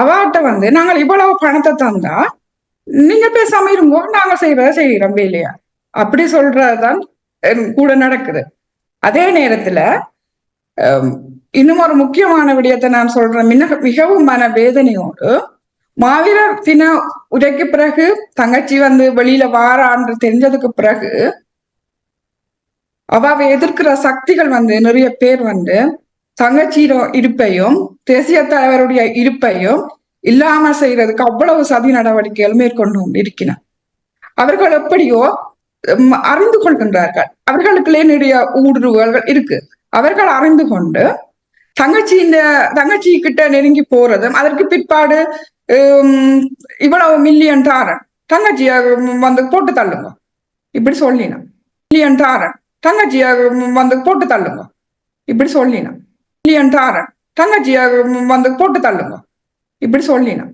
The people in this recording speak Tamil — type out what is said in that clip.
அவாட்ட வந்து நாங்கள் இவ்வளவு பணத்தை தந்தா நீங்க பேசாம இருங்கோ நாங்க செய்யறத செய்யறோம் வேலையா அப்படி சொல்றதுதான் கூட நடக்குது. அதே நேரத்துல இன்னும் ஒரு முக்கியமான விடயத்தை நான் சொல்றேன். மிக மிகவும் மன வேதனையோடு மாவீரர் தின உரைக்கு பிறகு தங்கச்சி வந்து வெளியில வாரான்னு தெரிஞ்சதுக்கு பிறகு அவாவை எதிர்க்கிற சக்திகள் வந்து நிறைய பேர் வந்து தங்கச்சியிட இருப்பையும் தேசிய தலைவருடைய இருப்பையும் இல்லாம செய்யறதுக்கு அவ்வளவு சதி நடவடிக்கைகள் மேற்கொண்டு இருக்கிறார் அவர்கள் எப்படியோ அறிந்து கொள்கின்றார்கள். அவர்களுக்குள்ளே நிறைய ஊடுருவல்கள் இருக்கு. அவர்கள் அறிந்து கொண்டு தங்கச்சி இந்த தங்கச்சி கிட்ட நெருங்கி போறதும் அதற்கு பிற்பாடு இவ்வளவு மில்லியன் தாரன் தங்கச்சிய வந்து போட்டு தள்ளுங்க. இப்படி சொல்லினா மில்லியன் தாரன் தங்கச்சிய வந்து போட்டு தள்ளுங்க. இப்படி சொல்லினா மில்லியன் தாரன் தங்கச்சியை வந்து போட்டு தள்ளுங்க இப்படி சொல்லினா